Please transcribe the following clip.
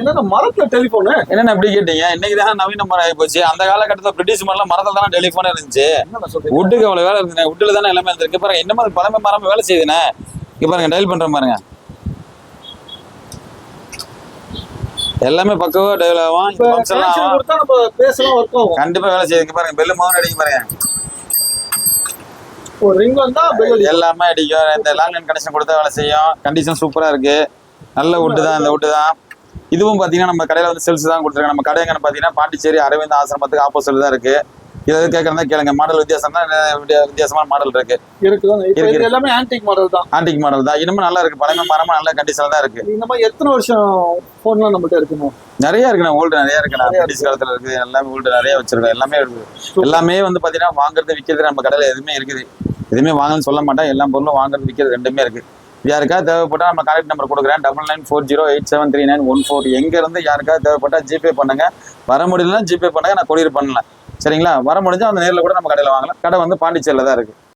என்னன்னா மரத்துல டெலிபோனு என்னென்ன எப்படி கேட்டீங்க? இன்னைக்கு தானே நவீன மரம் ஆகி போச்சு. அந்த காலகட்டத்தில் பிரிட்டிஷ் மரம்லாம் மரத்தில் தானே டெலிஃபோன் இருந்துச்சு. வுட்டுக்கு அவ்வளவு வேலை இருக்குங்க வுட்டில் தானே எல்லாமே இருந்திருக்கு. பாருங்க என்ன மாதிரி பழமை மரம் வேலை செய்யுதுண்ணே. இங்க பாருங்க டயல் பண்ற பாருங்க. எல்லாமே பக்கவா டயல் ஆகும். பேசலாம் ஒர்க் ஆகும். கண்டிப்பா வேலை செய்யுது. இங்க பாருங்க பெல்லு மோகன் அடிக்க பாருங்க. எல்லாமே அடிக்கும். இந்த லாங் லைன் கனெக்ஷன் கொடுத்தா வேலை செய்யும். கண்டிஷன் சூப்பரா இருக்கு. நல்ல வுட்டு தான் இந்த வுட்டு தான். இதுவும் பாத்தீங்கன்னா நம்ம கடையில வந்து செல்ஸ் தான் கொடுத்துருக்காங்க. நம்ம கடை எங்கன்னு பாத்தீங்கன்னா பாண்டிச்சேரி அரவிந்த் ஆசிரமத்துக்கு ஆப்போசிட் தான் இருக்கு. இதை கேட்கறதா கேளுங்க. மாடல் வித்தியாசம் தான் வித்தியாசமான மாடல் இருக்கு. இருக்கு, இது எல்லாமே ஆன்டிக் மாடல் தான். ஆன்டிக் மாடல் தான். இன்னமும் நல்லா இருக்கு. பழமை மரமா நல்ல கண்டிஷன்ல தான் இருக்கு. இந்த மாதிரி எத்தனை வருஷம் போன்லாம் நம்மகிட்ட இருக்கணும் நிறைய இருக்குண்ணா ஓல்டு நிறைய இருக்குண்ணா பிரிட்டிஷ் காலத்துல இருக்குது எல்லாமே ஓல்டு நிறைய வச்சிருக்கோம் எல்லாமே இருக்குது எல்லாமே வந்து பாத்தீங்கன்னா வாங்குறது விற்கிறது நம்ம கடையில எதுவுமே இருக்குது. எதுவுமே வாங்கணும்னு சொல்ல மாட்டேன். எல்லா பொருளும் வாங்குறது விற்கிறது ரெண்டுமே இருக்கு. யாருக்கா தேவைப்பட்டா நம்ம கரெக்ட் நம்பர் கொடுக்குறேன். Double nine four zero eight seven three nine one four எங்க இருந்து யாருக்கா தேவைப்பட்டா ஜிபே பண்ணுங்க. வர முடியலன்னா ஜிபே பண்ணுங்க. நான் கொரியர் பண்ணல. சரிங்களா? வர முடிஞ்சா அந்த நேரில் கூட நம்ம கடையில் வாங்கலாம். கடை வந்து பாண்டிச்சேரியில் தான் இருக்கு.